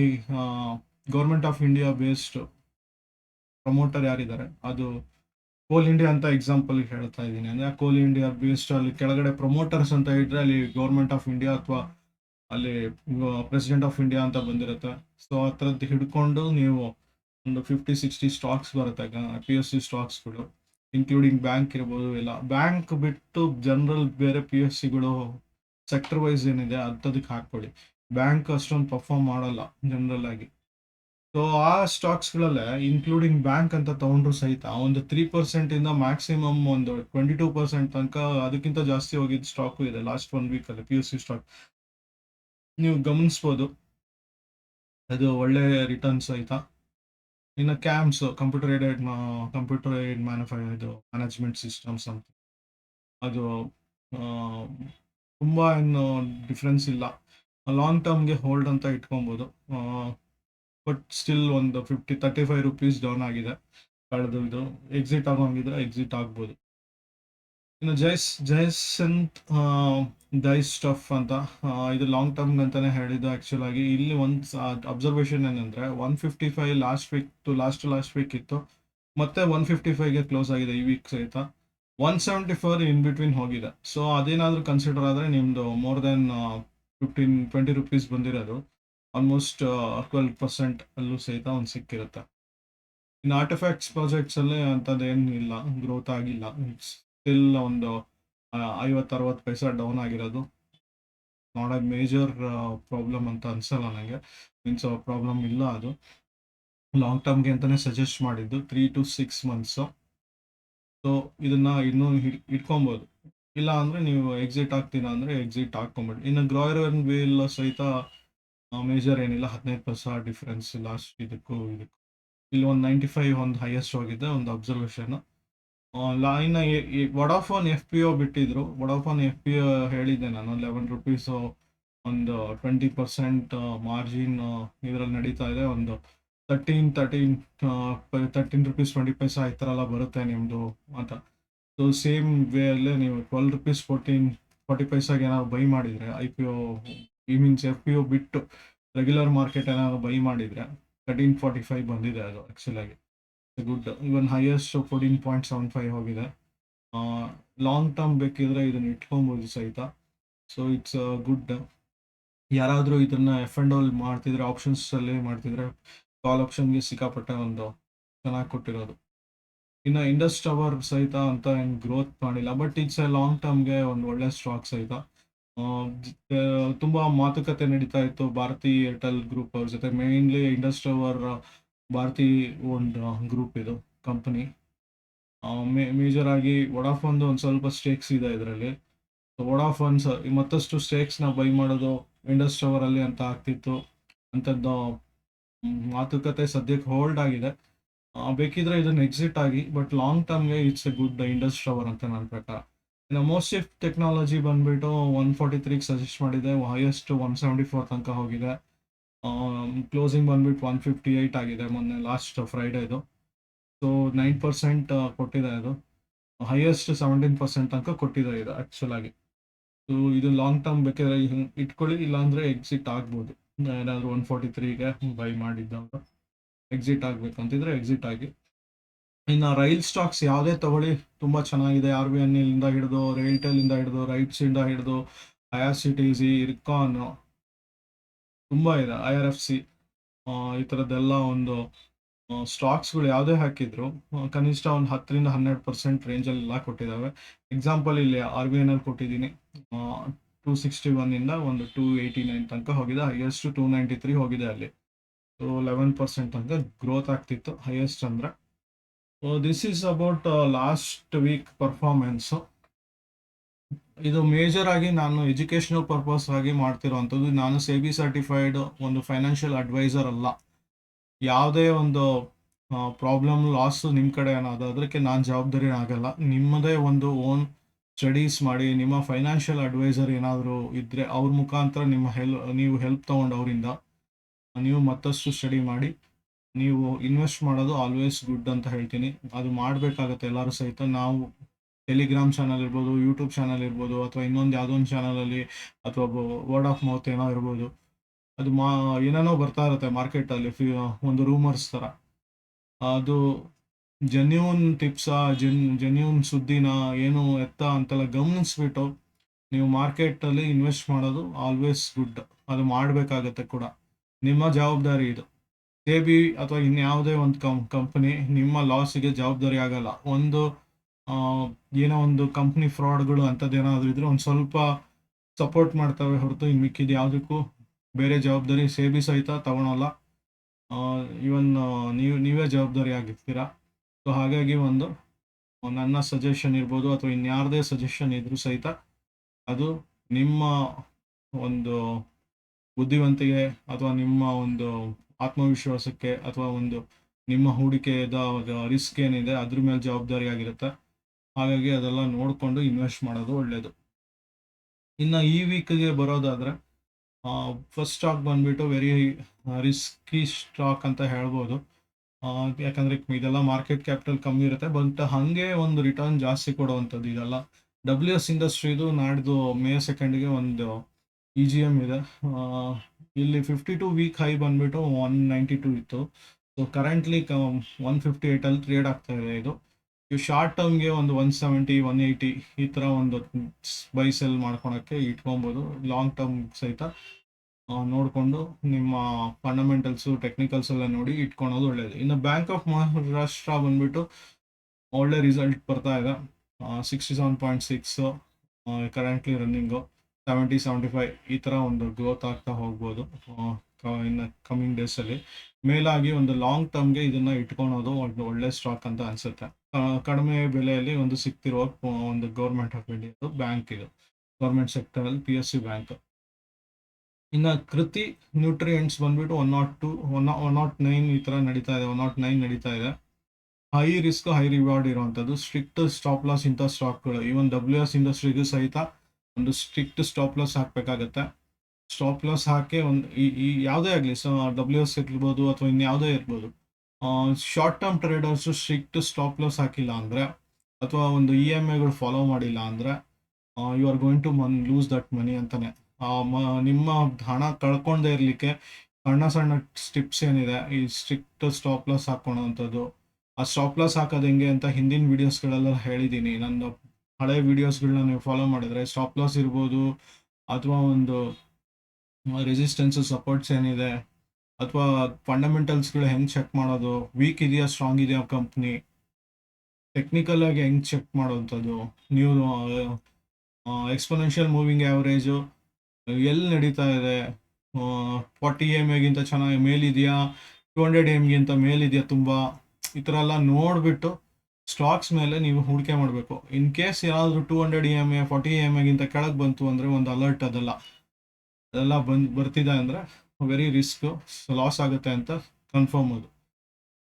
A: government of India based promoter ಯಾರಿದ್ದಾರೆ, ಅದು ಕೋಲ್ ಇಂಡಿಯಾ ಅಂತ ಎಕ್ಸಾಂಪಲ್ ಹೇಳ್ತಾ ಇದ್ದೀನಿ. ಅಂದ್ರೆ ಕೋಲ್ ಇಂಡಿಯಾ ಬೇಸ್ಡ್ ಅಲ್ಲಿ ಕೆಳಗಡೆ ಪ್ರಮೋಟರ್ಸ್ ಅಂತ ಇದ್ರೆ ಅಲ್ಲಿ ಗೌರ್ಮೆಂಟ್ ಆಫ್ ಇಂಡಿಯಾ ಅಥವಾ ಅಲ್ಲಿ ಪ್ರೆಸಿಡೆಂಟ್ ಆಫ್ ಇಂಡಿಯಾ ಅಂತ ಬಂದಿರುತ್ತೆ. ಸೊ ಆ ಥರದ್ದು ಹಿಡ್ಕೊಂಡು ನೀವು ಒಂದು ಫಿಫ್ಟಿ ಸಿಕ್ಸ್ಟಿ ಸ್ಟಾಕ್ಸ್ ಬರುತ್ತೆ. ಪಿ ಎಸ್ ಸಿ ಸ್ಟಾಕ್ಸ್ಗಳು ಇನ್ಕ್ಲೂಡಿಂಗ್ ಬ್ಯಾಂಕ್ ಇರ್ಬೋದು, ಇಲ್ಲ. ಬ್ಯಾಂಕ್ ಬಿಟ್ಟು ಜನರಲ್ ಬೇರೆ ಪಿ ಎಸ್ ಸಿಗಳು ಸೆಕ್ಟರ್ ವೈಸ್ ಏನಿದೆ, ಅಂಥದಕ್ಕೆ ಹಾಕ್ಕೊಳ್ಳಿ. ಬ್ಯಾಂಕ್ ಅಷ್ಟೊಂದು ಪರ್ಫಾರ್ಮ್ ಮಾಡಲ್ಲ ಜನರಲ್ ಆಗಿ. ಸೊ ಆ ಸ್ಟಾಕ್ಸ್ಗಳಲ್ಲೇ ಇನ್ಕ್ಲೂಡಿಂಗ್ ಬ್ಯಾಂಕ್ ಅಂತ ತಗೊಂಡ್ರು ಸಹಿತ, ಒಂದು ತ್ರೀ ಪರ್ಸೆಂಟಿಂದ ಮ್ಯಾಕ್ಸಿಮಮ್ ಒಂದು ಟ್ವೆಂಟಿ ಟೂ ಪರ್ಸೆಂಟ್ ತನಕ ಅದಕ್ಕಿಂತ ಜಾಸ್ತಿ ಹೋಗಿದ್ದ ಸ್ಟಾಕು ಇದೆ ಲಾಸ್ಟ್ ಒನ್ ವೀಕಲ್ಲಿ ಪಿ ಯು ಸಿ ಸ್ಟಾಕ್ ನೀವು ಗಮನಿಸ್ಬೋದು. ಅದು ಒಳ್ಳೆ ರಿಟರ್ನ್ ಸಹಿತ. ಇನ್ನು CAMS computer aided computer aid ಮ್ಯಾನುಫ್ಯಾ ಇದು ಮ್ಯಾನೇಜ್ಮೆಂಟ್ ಸಿಸ್ಟಮ್ಸ್ ಅಂತ. ಅದು ತುಂಬಾ ಏನು ಡಿಫ್ರೆನ್ಸ್ ಇಲ್ಲ. ಲಾಂಗ್ ಟರ್ಮ್ಗೆ ಹೋಲ್ಡ್ ಅಂತ ಇಟ್ಕೊಬೋದು. ಬಟ್ ಸ್ಟಿಲ್ ಒಂದು fifty thirty five rupees down ಆಗಿದೆ. ಕಳೆದು ಇದು ಎಕ್ಸಿಟ್ ಆಗೋಂಗಿದ್ರೆ ಎಕ್ಸಿಟ್ ಆಗ್ಬೋದು. ಇನ್ನು ಜೈಸ್ ಜೈಸಂತ್ ದೈ ಸ್ಟಫ್ ಅಂತ ಇದು ಲಾಂಗ್ ಟರ್ಮ್ ಅಂತಾನೆ ಹೇಳಿದ್ದು ಆಕ್ಚುಲ್ ಆಗಿ. ಇಲ್ಲಿ ಒಂದು ಅಬ್ಸರ್ವೇಷನ್ ಏನಂದ್ರೆ one fifty five last week to last last week ಇತ್ತು. ಮತ್ತೆ ಒನ್ ಫಿಫ್ಟಿ ಫೈವ್ಗೆ ಕ್ಲೋಸ್ ಆಗಿದೆ ಈ ವೀಕ್ ಸಹಿತ. One seventy four in between ಹೋಗಿದೆ. ಸೊ ಅದೇನಾದ್ರೂ ಕನ್ಸಿಡರ್ ಆದರೆ ನಿಮ್ದು more than fifteen twenty rupees ಬಂದಿರೋದು. ಆಲ್ಮೋಸ್ಟ್ ಟ್ವೆಲ್ವ್ ಪರ್ಸೆಂಟ್ ಅಲ್ಲೂ ಸಹಿತ ಒಂದು ಸಿಕ್ಕಿರುತ್ತೆ. ಇನ್ನು ಆರ್ಟಿಫ್ಯಾಕ್ಟ್ಸ್ ಪ್ರಾಜೆಕ್ಟ್ಸ್ ಅಂಥದ್ದೇನು ಇಲ್ಲ ಗ್ರೋತ್ ಆಗಿಲ್ಲ. ಸ್ಟಿಲ್ ಒಂದು ಐವತ್ತು ಅರವತ್ತು ಪೈಸಾ ಡೌನ್ ಆಗಿರೋದು. ನಾಟ್ ಎ ಮೇಜರ್ ಪ್ರಾಬ್ಲಮ್ ಅಂತ ಅನ್ಸಲ್ಲ ನನಗೆ ಮೀನ್ಸ್ ಪ್ರಾಬ್ಲಮ್ ಇಲ್ಲ ಅದು. ಲಾಂಗ್ ಟರ್ಮ್ಗೆ ಅಂತಲೇ ಸಜೆಸ್ಟ್ ಮಾಡಿದ್ದು three to six months so ಇದನ್ನು ಇನ್ನೂ ಹಿಡ್ ಇಟ್ಕೊಬೋದು ಇಲ್ಲ ಅಂದರೆ ನೀವು ಎಕ್ಸಿಟ್ ಆಗ್ತೀರಾ ಅಂದರೆ ಎಕ್ಸಿಟ್ ಹಾಕ್ಕೊಂಬಿಡಿ. ಇನ್ನು ಗ್ರಾಯರ್ ವೇಲ್ ಸಹಿತ ಮೇಜರ್ ಏನಿಲ್ಲ, ಹದಿನೈದು ಪೈಸಾ ಡಿಫ್ರೆನ್ಸ್ ಲಾಸ್ಟ್ ಇದಕ್ಕೂ ಇದಕ್ಕೂ. ಇಲ್ಲಿ ಒಂದು ನೈಂಟಿ ಫೈವ್ ಒಂದು ಹೈಯೆಸ್ಟ್ ಹೋಗಿದೆ, ಒಂದು observation line Vodafone F P O ಬಿಟ್ಟಿದ್ರು. ವಡಾಫೋನ್ ಎಫ್ ಪಿ ಒ ಹೇಳಿದ್ದೆ ನಾನು ಲೆವೆನ್ ರುಪೀಸು ಒಂದು ಟ್ವೆಂಟಿ ಪರ್ಸೆಂಟ್ ಮಾರ್ಜಿನ್ ಇದರಲ್ಲಿ ನಡೀತಾ ಇದೆ. ಒಂದು thirteen thirteen thirteen rupees twenty paisa ಈ ಥರ ಎಲ್ಲ ಬರುತ್ತೆ ನಿಮ್ಮದು ಅಂತ. ಸೊ ಸೇಮ್ ವೇ ಅಲ್ಲೇ ನೀವು ಟ್ವೆಲ್ ರುಪೀಸ್ ಫೋರ್ಟೀನ್ ಫಾರ್ಟಿ ಪೈಸಾಗೆ ಏನಾದ್ರು ಬೈ ಮಾಡಿದರೆ ಐ ಪಿ ಒ ಈ ಮೀನ್ಸ್ ಎಫ್ ಯು ಬಿಟ್ಟು ರೆಗ್ಯುಲರ್ ಮಾರ್ಕೆಟ್ ಏನಾದ್ರು ಬೈ ಮಾಡಿದರೆ ತರ್ಟೀನ್ ಫಾರ್ಟಿ ಫೈವ್ ಬಂದಿದೆ ಅದು ಆ್ಯಕ್ಚುಲಾಗಿ good even highest fourteen point seven five ಹೋಗಿದೆ. ಲಾಂಗ್ ಟರ್ಮ್ ಬೇಕಿದ್ರೆ ಇದನ್ನ ಇಟ್ಕೊಬೋದು ಸಹಿತ. ಸೊ ಇಟ್ಸ್ ಗುಡ್ ಯಾರಾದರೂ ಇದನ್ನ ಎಫ್ ಅಂಡ್ ಆಲ್ ಮಾಡ್ತಿದ್ರೆ ಆಪ್ಷನ್ಸ್ ಅಲ್ಲಿ ಮಾಡ್ತಿದ್ರೆ ಕಾಲ್ ಆಪ್ಷನ್ಗೆ ಸಿಕ್ಕಾಪಟ್ಟೆ ಒಂದು ಚೆನ್ನಾಗಿ ಕೊಟ್ಟಿರೋದು. ಇನ್ನು ಇಂಡಸ್ ಅವರ್ ಸಹಿತ ಅಂತ ಏನು ಗ್ರೋತ್ ಮಾಡಿಲ್ಲ ಬಟ್ ಇಟ್ಸ್ ಎ ಲಾಂಗ್ ಟರ್ಮ್ಗೆ ಒಂದು ಒಳ್ಳೆ ಸ್ಟಾಕ್ ಸಹಿತ. ತುಂಬಾ ಮಾತುಕತೆ ನಡೀತಾ ಇತ್ತು. ಭಾರತಿ ಏರ್ಟೆಲ್ ಗ್ರೂಪ್ ಅವ್ರ ಜೊತೆ ಮೇನ್ಲಿ ಇಂಡಸ್ ಅವರ್ ಭಾರತಿ ಒಂದು ಗ್ರೂಪ್ ಇದು ಕಂಪನಿ ಮೇಜರ್ ಆಗಿ ವಡಾಫೋನ್ದು ಒಂದು ಸ್ವಲ್ಪ ಸ್ಟೇಕ್ಸ್ ಇದೆ ಇದರಲ್ಲಿ. ವಡಾಫೋನ್ಸ್ ಮತ್ತಷ್ಟು ಸ್ಟೇಕ್ಸ್ನ ಬೈ ಮಾಡೋದು ಇಂಡಸ್ ಅಲ್ಲಿ ಅಂತ ಆಗ್ತಿತ್ತು. ಅಂಥದ್ದು ಮಾತುಕತೆ ಸದ್ಯಕ್ಕೆ ಹೋಲ್ಡ್ ಆಗಿದೆ. ಬೇಕಿದ್ರೆ ಇದನ್ನ ಎಕ್ಸಿಟ್ ಆಗಿ but long ಟರ್ಮ್ಗೆ it's a good industry our ಅಂತ ನನ್ನ ಪ್ರಕಾರ. ಇನ್ನು ಮೋಸ್ಟಿಫ್ ಟೆಕ್ನಾಲಜಿ ಬಂದ್ಬಿಟ್ಟು ಒನ್ ಫಾರ್ಟಿ ತ್ರೀಗೆ ಸಜೆಸ್ಟ್ ಮಾಡಿದೆ. ಹೈಯೆಸ್ಟ್ ಒನ್ ಸೆವೆಂಟಿ ಫೋರ್ ತನಕ ಹೋಗಿದೆ. ಕ್ಲೋಸಿಂಗ್ ಬಂದ್ಬಿಟ್ಟು ಒನ್ ಫಿಫ್ಟಿ ಏಯ್ಟ್ ಆಗಿದೆ ಮೊನ್ನೆ ಲಾಸ್ಟ್ ಫ್ರೈಡೇ ಇದು ಸೊ ನೈನ್ ಪರ್ಸೆಂಟ್ ಕೊಟ್ಟಿದೆ ಅದು. ಹೈಯೆಸ್ಟ್ ಸೆವೆಂಟೀನ್ ಪರ್ಸೆಂಟ್ ತನಕ ಕೊಟ್ಟಿದೆ ಇದು ಆ್ಯಕ್ಚುಲಾಗಿ ಸೊ ಇದು ಲಾಂಗ್ ಟರ್ಮ್ ಬೇಕಾದ್ರೆ ಇಟ್ಕೊಳ್ಳಿ, ಇಲ್ಲಾಂದ್ರೆ ಎಕ್ಸಿಟ್ ಆಗ್ಬೋದು. ಏನಾದರೂ ಒನ್ ಫಾರ್ಟಿ ತ್ರೀಗೆ ಬೈ ಮಾಡಿದ್ದವರು. ಎಕ್ಸಿಟ್ ಆಗ್ಬೇಕಂತಿದ್ರೆ ಎಕ್ಸಿಟ್ ಆಗಿ. ಇನ್ನು ರೈಲ್ ಸ್ಟಾಕ್ಸ್ ಯಾವುದೇ ತಗೊಳ್ಳಿ, ತುಂಬ ಚೆನ್ನಾಗಿದೆ. ಆರ್ ಬಿ ಎನ್ ಇಂದ ಹಿಡಿದು ರೈಲ್ಟೆಲಿಂದ ಹಿಡಿದು ರೈಟ್ಸ್ ಇಂದ ಹಿಡಿದು I R C T C, IRCON, ತುಂಬ ಇದೆ. ಐ ಆರ್ ಎಫ್ ಸಿ ಈ ಥರದ್ದೆಲ್ಲ ಒಂದು ಸ್ಟಾಕ್ಸ್ಗಳು ಯಾವುದೇ ಹಾಕಿದ್ರು ಕನಿಷ್ಠ ಒಂದು ಹತ್ತರಿಂದ ಹನ್ನೆರಡು ಪರ್ಸೆಂಟ್ ರೇಂಜಲ್ಲಿ ಎಲ್ಲ ಕೊಟ್ಟಿದ್ದಾವೆ. ಎಕ್ಸಾಂಪಲ್ ಇಲ್ಲಿ ಆರ್ ಬಿ ಎನ್ ಅಲ್ಲಿ ಕೊಟ್ಟಿದ್ದೀನಿ ಟೂ ಸಿಕ್ಸ್ಟಿ ಒನ್ನಿಂದ ಒಂದು ಟೂ ಏಯ್ಟಿ ನೈನ್ ತನಕ ಹೋಗಿದೆ. ಹೈಯೆಸ್ಟ್ ಟೂ ನೈಂಟಿ ತ್ರೀ ಹೋಗಿದೆ ಅಲ್ಲಿ. ಸೊ, ಲೆವೆನ್ ಪರ್ಸೆಂಟ್ ತನಕ ಗ್ರೋತ್ ಆಗ್ತಿತ್ತು. ಹೈಯೆಸ್ಟ್ ಅಂದರೆ so this is about last week performance ಇದು ಮೇಜರ್ ಆಗಿ ನಾನು ಎಜುಕೇಷನಲ್ ಪರ್ಪಸ್ ಆಗಿ ಮಾಡ್ತಿರೋವಂಥದ್ದು ನಾನು ಸೆಬಿ ಸರ್ಟಿಫೈಡ್ ಒಂದು ಫೈನಾನ್ಷಿಯಲ್ ಅಡ್ವೈಸರ್ ಅಲ್ಲ. ಯಾವುದೇ ಒಂದು ಪ್ರಾಬ್ಲಮ್ ಲಾಸ್ ನಿಮ್ಮ ಕಡೆ ಏನಾದ ಅದಕ್ಕೆ ನಾನು ಜವಾಬ್ದಾರಿ ಆಗಲ್ಲ. ನಿಮ್ಮದೇ ಒಂದು ಓನ್ ಸ್ಟಡೀಸ್ ಮಾಡಿ, ನಿಮ್ಮ ಫೈನಾನ್ಷಿಯಲ್ ಅಡ್ವೈಸರ್ ಏನಾದರೂ ಇದ್ದರೆ ಅವ್ರ ಮುಖಾಂತರ ನಿಮ್ಮ ಹೆಲ್ ನೀವು ಹೆಲ್ಪ್ ತೊಗೊಂಡು ಅವರಿಂದ ನೀವು ಮತ್ತಷ್ಟು ಸ್ಟಡಿ ಮಾಡಿ. ನೀವು ಇನ್ವೆಸ್ಟ್ ಮಾಡೋದು ಆಲ್ವೇಸ್ ಗುಡ್ ಅಂತ ಹೇಳ್ತೀನಿ. ಅದು ಮಾಡಬೇಕಾಗತ್ತೆ ಎಲ್ಲರೂ ಸಹಿತ. ನಾವು ಟೆಲಿಗ್ರಾಮ್ ಚಾನಲ್ ಇರ್ಬೋದು ಯೂಟ್ಯೂಬ್ ಚಾನಲ್ ಇರ್ಬೋದು, ಅಥವಾ ಇನ್ನೊಂದು ಯಾವುದೋ ಒಂದು ಚಾನಲಲ್ಲಿ ಅಥವಾ ವರ್ಡ್ ಆಫ್ ಮೌತ್ ಏನೋ ಇರ್ಬೋದು. ಅದು ಮಾ, ಏನೇನೋ ಬರ್ತಾ ಇರುತ್ತೆ ಮಾರ್ಕೆಟಲ್ಲಿ ಫಿ, ಒಂದು ರೂಮರ್ಸ್ ಥರ ಅದು ಜೆನ್ಯೂನ್ ಟಿಪ್ಸಾ ಜೆನ್ ಜೆನ್ಯೂನ್ ಸುದ್ದಿನ ಏನು ಎತ್ತ ಅಂತೆಲ್ಲ ಗಮನಿಸ್ಬಿಟ್ಟು ನೀವು ಮಾರ್ಕೆಟಲ್ಲಿ ಇನ್ವೆಸ್ಟ್ ಮಾಡೋದು ಆಲ್ವೇಸ್ ಗುಡ್ ಅದು ಮಾಡಬೇಕಾಗತ್ತೆ ಕೂಡ. ನಿಮ್ಮ ಜವಾಬ್ದಾರಿ ಇದು. ಬಿ ಅಥವಾ ಇನ್ಯಾವುದೇ ಒಂದು ಕಂ ಕಂಪನಿ ನಿಮ್ಮ ಲಾಸಿಗೆ ಜವಾಬ್ದಾರಿ ಆಗಲ್ಲ. ಒಂದು ಏನೋ ಒಂದು ಕಂಪ್ನಿ ಫ್ರಾಡ್ಗಳು ಅಂಥದ್ದೇನಾದ್ರೂ ಇದ್ರೆ ಒಂದು ಸ್ವಲ್ಪ ಸಪೋರ್ಟ್ ಮಾಡ್ತವೆ ಹೊರತು ಇನ್ನು ಮಿಕ್ಕಿದ ಯಾವುದಕ್ಕೂ. ಬೇರೆ ಜವಾಬ್ದಾರಿ ಸೇಬಿ ಸಹಿತ ತಗೊಳಲ್ಲ. ಇವನ್ ನೀವು, ನೀವೇ ಜವಾಬ್ದಾರಿ ಆಗಿರ್ತೀರಾ. ಸೊ ಹಾಗಾಗಿ ಒಂದು, ನನ್ನ ಸಜೆಷನ್ ಇರ್ಬೋದು ಅಥವಾ ಇನ್ಯಾರದೇ ಸಜೆಷನ್ ಇದ್ರೂ ಸಹಿತ ಅದು ನಿಮ್ಮ ಒಂದು ಬುದ್ಧಿವಂತಿಗೆ ಅಥವಾ ನಿಮ್ಮ ಒಂದು ಆತ್ಮವಿಶ್ವಾಸಕ್ಕೆ ಅಥವಾ ಒಂದು ನಿಮ್ಮ ಹೂಡಿಕೆಯದ ರಿಸ್ಕ್ ಏನಿದೆ ಅದ್ರ ಮೇಲೆ ಜವಾಬ್ದಾರಿ ಆಗಿರುತ್ತೆ ಹಾಗಾಗಿ ಅದೆಲ್ಲ ನೋಡಿಕೊಂಡು ಇನ್ವೆಸ್ಟ್ ಮಾಡೋದು ಒಳ್ಳೆಯದು ಇನ್ನು ಈ ವೀಕ್ಗೆ ಬರೋದಾದರೆ ಫಸ್ಟ್ ಸ್ಟಾಕ್ ಬಂದ್ಬಿಟ್ಟು ವೆರಿ ರಿಸ್ಕಿ ಸ್ಟಾಕ್ ಅಂತ ಹೇಳ್ಬೋದು. ಯಾಕಂದರೆ ಇದೆಲ್ಲ ಮಾರ್ಕೆಟ್ ಕ್ಯಾಪಿಟಲ್ ಕಮ್ಮಿ ಇರುತ್ತೆ ಬಟ್ ಹಾಗೆ ಒಂದು ರಿಟರ್ನ್ ಜಾಸ್ತಿ ಕೊಡುವಂಥದ್ದು ಇದೆಲ್ಲ. ಡಬ್ಲ್ಯೂ ಎಸ್ ಇಂಡಸ್ಟ್ರಿದು ನಾಡ್ದು ಮೇ ಸೆಕೆಂಡ್ಗೆ ಒಂದು ಇ ಜಿ ಎಂ ಇದೆ. ಇಲ್ಲಿ ಫಿಫ್ಟಿ ಟು ವೀಕ್ ಹೈ ಬಂದ್ಬಿಟ್ಟು ಒನ್ ನೈಂಟಿ ಟು ಇತ್ತು ಸೊ ಕರೆಂಟ್ಲಿ ಒನ್ ಫಿಫ್ಟಿ ಏಯ್ಟಲ್ಲಿ ಟ್ರೇಡ್ ಆಗ್ತಾ ಇದೆ ಇದು. ಇವು ಶಾರ್ಟ್ ಟರ್ಮ್ಗೆ ಒಂದು ಒನ್ ಸೆವೆಂಟಿ ಒನ್ ಏಯ್ಟಿ ಈ ಥರ ಒಂದು ಬೈ ಸೆಲ್ ಮಾಡ್ಕೊಳಕ್ಕೆ ಇಟ್ಕೊಬೋದು. ಲಾಂಗ್ ಟರ್ಮ್ ಸಹಿತ ನೋಡಿಕೊಂಡು ನಿಮ್ಮ ಫಂಡಮೆಂಟಲ್ಸು ಟೆಕ್ನಿಕಲ್ಸ್ ಎಲ್ಲ ನೋಡಿ ಇಟ್ಕೊಳೋದು ಒಳ್ಳೆಯದು ಇನ್ನು ಬ್ಯಾಂಕ್ ಆಫ್ ಮಹಾರಾಷ್ಟ್ರ ಬಂದ್ಬಿಟ್ಟು ಒಳ್ಳೆ ರಿಸಲ್ಟ್ ಬರ್ತಾ ಇದೆ. Sixty seven point six currently running seventy seventy five ಈ ಥರ ಒಂದು ಗ್ರೋತ್ ಆಗ್ತಾ ಹೋಗ್ಬೋದು. ಇನ್ನು ಕಮ್ಮಿಂಗ್ ಡೇಸಲ್ಲಿ ಮೇಲಾಗಿ ಒಂದು ಲಾಂಗ್ ಟರ್ಮ್ಗೆ ಇದನ್ನ ಇಟ್ಕೊಳೋದು ಒಂದು ಒಳ್ಳೆ ಸ್ಟಾಕ್ ಅಂತ ಅನ್ಸುತ್ತೆ. ಕಡಿಮೆ ಬೆಲೆಯಲ್ಲಿ ಒಂದು ಸಿಗ್ತಿರುವ ಒಂದು ಗೌರ್ಮೆಂಟ್ ಆಫ್ ಇಂಡಿಯಾದು ಬ್ಯಾಂಕ್ ಇದು. ಗೌರ್ಮೆಂಟ್ ಸೆಕ್ಟರಲ್ಲಿ ಪಿ ಎಸ್ ಸಿ ಬ್ಯಾಂಕ್ ಇನ್ನು ಕೃತಿ ನ್ಯೂಟ್ರಿಯೆಂಟ್ಸ್ ಬಂದ್ಬಿಟ್ಟು one not two one one not nine ಈ ಥರ ನಡೀತಾ ಇದೆ ಒನ್ ನಾಟ್ ನೈನ್ ನಡೀತಾ ಇದೆ. ಹೈ ರಿಸ್ಕ್ ಹೈ ರಿವಾರ್ಡ್ ಇರುವಂಥದ್ದು. ಸ್ಟ್ರಿಕ್ಟ್ ಸ್ಟಾಪ್ ಲಾಸ್ ಇಂಥ ಸ್ಟಾಕ್ಗಳು ಈವನ್ ಡಬ್ಲ್ಯೂ ಎಸ್ ಇಂಡಸ್ಟ್ರಿಗೂ ಸಹಿತ ಒಂದು ಸ್ಟ್ರಿಕ್ಟ್ ಸ್ಟಾಪ್ ಲಾಸ್ ಹಾಕಬೇಕಾಗತ್ತೆ? ಸ್ಟಾಪ್ ಲಾಸ್ ಹಾಕಿ ಒಂದು ಈ ಯಾವುದೇ ಆಗಲಿ, ಸೊ ಡಬ್ಲ್ಯೂ ಎಸ್ ಇರ್ಬೋದು ಅಥವಾ ಇನ್ಯಾವುದೇ ಇರ್ಬೋದು short term traders strict stop loss ಹಾಕಿಲ್ಲ ಅಂದರೆ, ಅಥವಾ ಒಂದು ಇ ಎಂ ಐಗಳು ಫಾಲೋ ಮಾಡಿಲ್ಲ ಅಂದರೆ ಯು ಆರ್ ಗೋಯಿಂಗ್ ಟು ಮನ್ ಲೂಸ್ ದಟ್ ಮನಿ ಅಂತಾನೆ. ಮ- ನಿಮ್ಮ ಹಣ ಕಳ್ಕೊಂಡೇ ಇರಲಿಕ್ಕೆ ಸಣ್ಣ ಸಣ್ಣ ಸ್ಟಿಪ್ಸ್ ಏನಿದೆ, ಈ ಸ್ಟ್ರಿಕ್ಟ್ ಸ್ಟಾಪ್ ಲಾಸ್ ಹಾಕೊಳ್ಳೋವಂಥದ್ದು ಆ ಸ್ಟಾಪ್ ಲಾಸ್ ಹಾಕೋದು ಹೆಂಗೆ ಅಂತ ಹಿಂದಿನ ವೀಡಿಯೋಸ್ಗಳೆಲ್ಲ ಹೇಳಿದ್ದೀನಿ ನನ್ನ ಹಳೆ ವಿಡಿಯೋಸ್ಗಳನ್ನ ನೀವು ಫಾಲೋ ಮಾಡಿದರೆ ಸ್ಟಾಪ್ ಲಾಸ್ ಇರ್ಬೋದು, ಅಥವಾ ಒಂದು ರೆಸಿಸ್ಟೆನ್ಸ್ ಸಪೋರ್ಟ್ಸ್ ಏನಿದೆ, ಅಥವಾ ಫಂಡಮೆಂಟಲ್ಸ್ಗಳು ಹೆಂಗೆ ಚೆಕ್ ಮಾಡೋದು ವೀಕ್ ಇದೆಯಾ ಸ್ಟ್ರಾಂಗ್ ಇದೆಯಾ ಕಂಪ್ನಿ ಟೆಕ್ನಿಕಲ್ ಆಗಿ ಹೆಂಗೆ ಚೆಕ್ ಮಾಡೋವಂಥದ್ದು ನೀವು ಎಕ್ಸ್ಪೊನೆನ್ಷಿಯಲ್ ಮೂವಿಂಗ್ ಆ್ಯಾವ್ರೇಜು ಎಲ್ಲಿ ನಡೀತಾ ಇದೆ ಫಾರ್ಟಿ ಎಂ ಎಗಿಂತ ಚೆನ್ನಾಗಿ ಮೇಲಿದೆಯಾ ಟು ಹಂಡ್ರೆಡ್ ಎಮ್ಗಿಂತ ಮೇಲಿದೆಯಾ ತುಂಬ, ಈ ಥರ ಎಲ್ಲ ನೋಡಿಬಿಟ್ಟು ಸ್ಟಾಕ್ಸ್ ಮೇಲೆ ನೀವು ಹೂಡಿಕೆ ಮಾಡಬೇಕು. ಇನ್ ಕೇಸ್ ಏನಾದರೂ two hundred E M A forty M ಎಗಿಂತ ಕೆಳಗೆ ಬಂತು ಅಂದರೆ ಒಂದು ಅಲರ್ಟ್ ಅದೆಲ್ಲ. ಅದೆಲ್ಲ ಬಂದು, ಬರ್ತಿದೆ ಅಂದರೆ ವೆರಿ ರಿಸ್ಕ್ ಲಾಸ್ ಆಗುತ್ತೆ ಅಂತ ಕನ್ಫರ್ಮ್ ಅದು.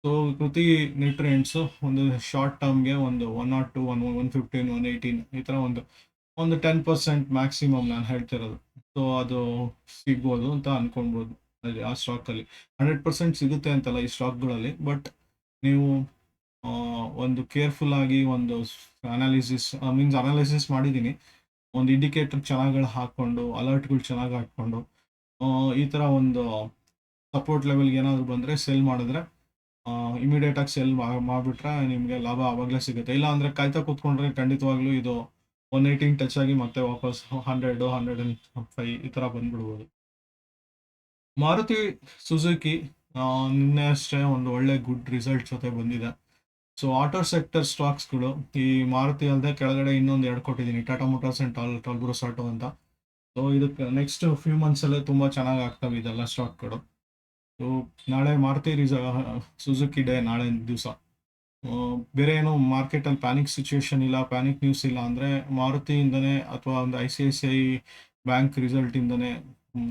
A: ಸೊ ಕೃತಿ ನ್ಯೂಟ್ರಿಯೆಂಟ್ಸು ಒಂದು ಶಾರ್ಟ್ ಟರ್ಮ್ಗೆ ಒಂದು one not two one one fifteen one eighteen ಈ ಥರ ಒಂದು ಒಂದು ಟೆನ್ ಪರ್ಸೆಂಟ್ ಮ್ಯಾಕ್ಸಿಮಮ್ ನಾನು ಹೇಳ್ತಿರೋದು. ಸೊ ಅದು ಸಿಗ್ಬೋದು ಅಂತ ಅಂದ್ಕೊಳ್ಬೋದು ಅಲ್ಲಿ ಆ ಸ್ಟಾಕಲ್ಲಿ ಹಂಡ್ರೆಡ್ ಪರ್ಸೆಂಟ್ ಸಿಗುತ್ತೆ ಅಂತಲ್ಲ ಈ ಸ್ಟಾಕ್ಗಳಲ್ಲಿ ಬಟ್ ನೀವು ಒಂದು ಕೇರ್ಫುಲ್ ಆಗಿ ಒಂದು ಅನಾಲಿಸಿಸ್ ಮೀನ್ಸ್ ಅನಾಲಿಸಿಸ್ ಮಾಡಿದ್ದೀನಿ. ಒಂದು ಇಂಡಿಕೇಟರ್ ಚೆನ್ನಾಗಿ ಹಾಕ್ಕೊಂಡು ಅಲರ್ಟ್ಗಳು ಚೆನ್ನಾಗಿ ಹಾಕ್ಕೊಂಡು ಈ ಥರ ಒಂದು ಸಪೋರ್ಟ್ ಲೆವೆಲ್ಗೆ ಏನಾದರೂ ಬಂದರೆ ಸೆಲ್ ಮಾಡಿದ್ರೆ ಇಮಿಡಿಯೇಟಾಗಿ ಸೆಲ್ ಮಾಡಿಬಿಟ್ರೆ ನಿಮಗೆ ಲಾಭ ಆವಾಗಲೇ ಸಿಗುತ್ತೆ. ಇಲ್ಲ ಅಂದರೆ ಕಾಯ್ತಾ ಕೂತ್ಕೊಂಡ್ರೆ ಖಂಡಿತವಾಗ್ಲೂ ಇದು ಒನ್ ಏಯ್ಟೀನ್ ಟಚ್ ಆಗಿ ಮತ್ತೆ ವಾಪಸ್ ಹಂಡ್ರೆಡ್ ಹಂಡ್ರೆಡ್ ಆ್ಯಂಡ್ ಫೈ ಈ ಥರ ಬಂದ್ಬಿಡ್ಬೋದು. ಮಾರುತಿ ಸುಜುಕಿ ನಿನ್ನೆ ಅಷ್ಟೇ ಒಂದು ಒಳ್ಳೆ ಗುಡ್ ರಿಸಲ್ಟ್ ಜೊತೆ ಬಂದಿದೆ. ಸೊ ಆಟೋ ಸೆಕ್ಟರ್ ಸ್ಟಾಕ್ಸ್ಗಳು ಈ ಮಾರುತಿ ಅಲ್ಲದೆ ಕೆಳಗಡೆ ಇನ್ನೊಂದು ಎರಡು ಕೊಟ್ಟಿದ್ದೀನಿ. Tata motors and tall Talbros auto ಅಂತ. ಸೊ ಇದಕ್ಕೆ ನೆಕ್ಸ್ಟ್ ಫ್ಯೂ ಮಂತ್ಸಲ್ಲೇ ತುಂಬ ಚೆನ್ನಾಗಿ ಆಗ್ತವೆ ಇದೆಲ್ಲ ಸ್ಟಾಕ್ಗಳು ಸೊ ನಾಳೆ ಮಾರುತಿ ರಿಸ ಸುಜುಕಿ ಡೇ ನಾಳೆ ದಿವಸ. ಬೇರೆ ಏನು ಮಾರ್ಕೆಟಲ್ಲಿ ಪ್ಯಾನಿಕ್ ಸಿಚುವೇಶನ್ ಇಲ್ಲ ಪ್ಯಾನಿಕ್ ನ್ಯೂಸ್ ಇಲ್ಲ ಅಂದರೆ ಮಾರುತಿಯಿಂದನೇ ಅಥವಾ ಒಂದು I C I C I bank ರಿಸಲ್ಟಿಂದನೇ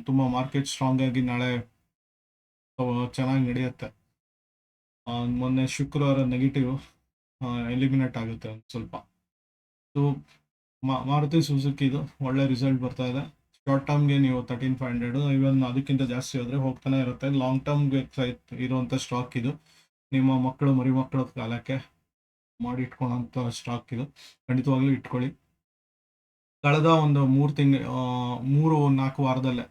A: ತುಂಬ ಮಾರ್ಕೆಟ್ ಸ್ಟ್ರಾಂಗ್ ಆಗಿ ನಾಳೆ ಚೆನ್ನಾಗಿ ನಡೆಯುತ್ತೆ. ಮೊನ್ನೆ ಶುಕ್ರವಾರ ನೆಗೆಟಿವ್ ಎಲಿಮಿನೇಟ್ ಆಗುತ್ತೆ ಸ್ವಲ್ಪ. ಸೊ ಮಾರುತಿ ಸುಜುಕಿದು ಒಳ್ಳೆ ರಿಸಲ್ಟ್ ಬರ್ತಾ ಇದೆ. ಶಾರ್ಟ್ ಟರ್ಮ್ಗೆ ನೀವು ತರ್ಟೀನ್ ಫೈವ್ ಹಂಡ್ರೆಡ್ ಇವನ್ ಅದಕ್ಕಿಂತ ಜಾಸ್ತಿ ಹೋದರೆ ಹೋಗ್ತಾನೆ ಇರುತ್ತೆ. ಲಾಂಗ್ ಟರ್ಮ್ಗೆ ಇರುವಂಥ ಸ್ಟಾಕ್ ಇದು. ನಿಮ್ಮ ಮಕ್ಕಳು ಮರಿ ಮಕ್ಕಳ ಕಾಲಕ್ಕೆ ಮಾಡಿ ಇಟ್ಕೊಳ್ಳೋಂಥ ಸ್ಟಾಕ್ ಇದು. ಖಂಡಿತವಾಗ್ಲೂ ಇಟ್ಕೊಳ್ಳಿ. ಕಳೆದ ಒಂದು ಮೂರು ತಿಂಗ್ ಮೂರು ನಾಲ್ಕು ವಾರದಲ್ಲೇ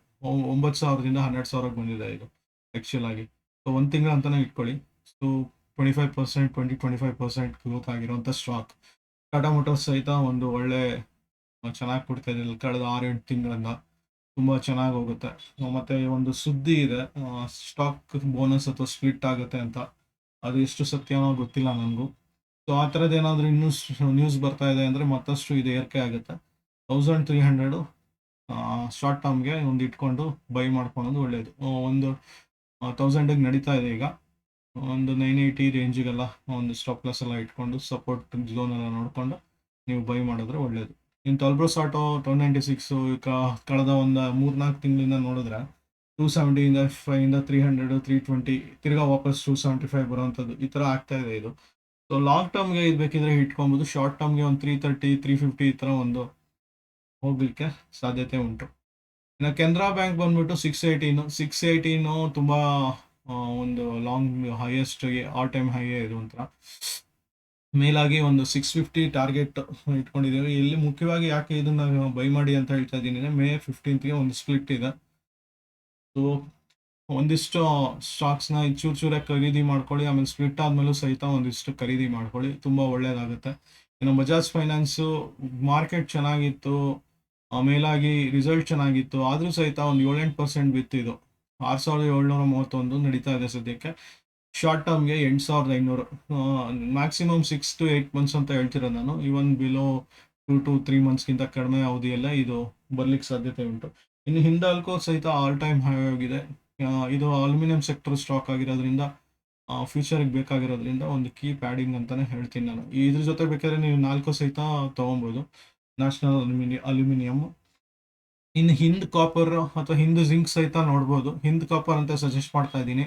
A: ಒಂಬತ್ತು ಸಾವಿರದಿಂದ ಹನ್ನೆರಡು ಸಾವಿರಕ್ಕೆ ಬಂದಿದೆ ಇದು ಆ್ಯಕ್ಚುಲ್ ಆಗಿ. ಸೊ ಒಂದು ತಿಂಗಳು ಅಂತಲೇ ಇಟ್ಕೊಳ್ಳಿ. Twenty five percent twenty twenty five percent growth ಆಗಿರೋಂಥ ಸ್ಟಾಕ್ ಟಾಟಾ ಮೋಟರ್ಸ್ ಸಹಿತ ಒಂದು ಒಳ್ಳೆ ಚೆನ್ನಾಗಿ ಕೊಡ್ತಾ ಇದೆ. ಕಳೆದ ಆರು ಎಂಟು ತಿಂಗಳಿಂದ ತುಂಬ ಚೆನ್ನಾಗಿ ಹೋಗುತ್ತೆ. ಮತ್ತು ಒಂದು ಸುದ್ದಿ ಇದೆ ಸ್ಟಾಕ್ ಬೋನಸ್ ಅಥವಾ ಸ್ಪ್ಲಿಟ್ ಆಗುತ್ತೆ ಅಂತ. ಅದು ಎಷ್ಟು ಸತ್ಯನೋ ಗೊತ್ತಿಲ್ಲ ನನಗೂ. ಸೊ ಆ ಥರದ್ದು ಏನಾದರೂ ಇನ್ನೂ ನ್ಯೂಸ್ ಬರ್ತಾ ಇದೆ ಅಂದರೆ ಮತ್ತಷ್ಟು ಇದು ಏರಿಕೆ ಆಗುತ್ತೆ. ತೌಸಂಡ್ ತ್ರೀ ಹಂಡ್ರೆಡು ಶಾರ್ಟ್ ಟರ್ಮ್ಗೆ ಒಂದು ಇಟ್ಕೊಂಡು ಬೈ ಮಾಡ್ಕೊಳೋದು ಒಳ್ಳೆಯದು ಒಂದು ತೌಸಂಡಿಗೆ ನಡೀತಾ ಇದೆ ಈಗ. ಒಂದು ನೈನ್ ಏಯ್ಟಿ ರೇಂಜಿಗೆಲ್ಲ ಒಂದು ಸ್ಟಾಪ್ ಲಾಸ್ ಎಲ್ಲ ಇಟ್ಕೊಂಡು ಸಪೋರ್ಟ್ ಝೋನ್ ಎಲ್ಲ ನೋಡಿಕೊಂಡು ನೀವು ಬೈ ಮಾಡಿದ್ರೆ ಒಳ್ಳೆಯದು ಇನ್ನು Talbros auto two ninety six ಕಳೆದ ಒಂದು ಮೂರ್ನಾಲ್ಕು ತಿಂಗಳಿಂದ ನೋಡಿದ್ರೆ ಟೂ ಸೆವೆಂಟಿಯಿಂದ ಫೈವಿಂದ ತ್ರೀ ಹಂಡ್ರೆಡು ತ್ರೀ ಟ್ವೆಂಟಿ ತಿರ್ಗಾ ವಾಪಸ್ ಟೂ ಸೆವೆಂಟಿ ಫೈವ್ ಬರೋವಂಥದ್ದು ಈ ಥರ ಆಗ್ತಾ ಇದೆ ಇದು. ಸೊ ಲಾಂಗ್ ಟರ್ಮ್ಗೆ ಇದು ಬೇಕಿದ್ರೆ ಇಟ್ಕೊಬೋದು ಶಾರ್ಟ್ ಟರ್ಮ್ಗೆ ಒಂದು ತ್ರೀ ತರ್ಟಿ ತ್ರೀ ಫಿಫ್ಟಿ ಈ ಥರ ಒಂದು ಹೋಗಲಿಕ್ಕೆ ಸಾಧ್ಯತೆ ಉಂಟು. ಇನ್ನು ಕೆನರಾ ಬ್ಯಾಂಕ್ ಬಂದ್ಬಿಟ್ಟು ಸಿಕ್ಸ್ ಏಯ್ಟೀನು ಸಿಕ್ಸ್ ಏಯ್ಟೀನು ತುಂಬ ಒಂದು ಲಾಂಗ್ ಹೈಯೆಸ್ಟ್ ಆಲ್ ಟೈಮ್ ಹೈಯೇ ಇದು ಒಂಥರ. ಮೇಲಾಗಿ ಒಂದು ಸಿಕ್ಸ್ ಫಿಫ್ಟಿ ಟಾರ್ಗೆಟ್ ಇಟ್ಕೊಂಡಿದ್ದೀವಿ. ಇಲ್ಲಿ ಮುಖ್ಯವಾಗಿ ಯಾಕೆ ಇದನ್ನ ಬೈ ಮಾಡಿ ಅಂತ ಹೇಳ್ತಾ ಇದ್ದೀನಿ ಮೇ ಫಿಫ್ಟೀನ್ತ್ಗೆ ಒಂದು ಸ್ಪ್ಲಿಟ್ ಇದೆ. ಸೊ ಒಂದಿಷ್ಟು ಸ್ಟಾಕ್ಸ್ನ ಚೂರು ಚೂರಾಗಿ ಖರೀದಿ ಮಾಡ್ಕೊಳ್ಳಿ. ಆಮೇಲೆ ಸ್ಪ್ಲಿಟ್ ಆದಮೇಲೂ ಸಹಿತ ಒಂದಿಷ್ಟು ಖರೀದಿ ಮಾಡ್ಕೊಳ್ಳಿ. ತುಂಬ ಒಳ್ಳೆಯದಾಗುತ್ತೆ ಇನ್ನು ಬಜಾಜ್ ಫೈನಾನ್ಸು ಮಾರ್ಕೆಟ್ ಚೆನ್ನಾಗಿತ್ತು. ಮೇಲಾಗಿ ರಿಸಲ್ಟ್ ಚೆನ್ನಾಗಿತ್ತು. ಆದರೂ ಸಹಿತ ಒಂದು ಏಳೆಂಟು ಪರ್ಸೆಂಟ್ ಬಿತ್ತಿದ್ದು. ಆರು ಸಾವಿರದ ಏಳ್ನೂರ ಮೂವತ್ತೊಂದು ನಡೀತಾ ಇದೆ ಸದ್ಯಕ್ಕೆ. ಶಾರ್ಟ್ ಟರ್ಮ್ಗೆ ಎಂಟು ಸಾವಿರದ ಐನೂರು. Maximum six to eight months ಅಂತ ಹೇಳ್ತಿರೋದು ನಾನು. Even below to two three ಮಂತ್ಸ್ಗಿಂತ ಕಡಿಮೆ ಅವಧಿಯೆಲ್ಲ ಇದು ಬರ್ಲಿಕ್ಕೆ ಸಾಧ್ಯತೆ ಉಂಟು. ಇನ್ನು ಹಿಂದಾಲ್ಕೋ ಸಹಿತ ಆಲ್ ಟೈಮ್ ಹೈ ಆಗಿದೆ. ಇದು ಅಲ್ಯೂಮಿನಿಯಂ ಸೆಕ್ಟರ್ ಸ್ಟಾಕ್ ಆಗಿರೋದ್ರಿಂದ ಫ್ಯೂಚರಿಗೆ ಬೇಕಾಗಿರೋದ್ರಿಂದ ಒಂದು ಕೀ ಪ್ಯಾಡಿಂಗ್ ಅಂತಲೇ ಹೇಳ್ತೀನಿ ನಾನು. ಇದ್ರ ಜೊತೆ ಬೇಕಾದ್ರೆ ನೀವು ನಾಲ್ಕು ಸಹಿತ ತೊಗೊಬೋದು. ನ್ಯಾಷನಲ್ ಅಲ್ಯೂಮಿನಿ ಅಲ್ಯೂಮಿನಿಯಮ್ ಇನ್ನು ಹಿಂದ್ ಕಾಪರ್ ಅಥವಾ ಹಿಂದ್ ಜಿಂಕ್ ಸಹಿತ ನೋಡ್ಬೋದು. ಹಿಂದ್ ಕಾಪರ್ ಅಂತ ಸಜೆಸ್ಟ್ ಮಾಡ್ತಾ ಇದ್ದೀನಿ.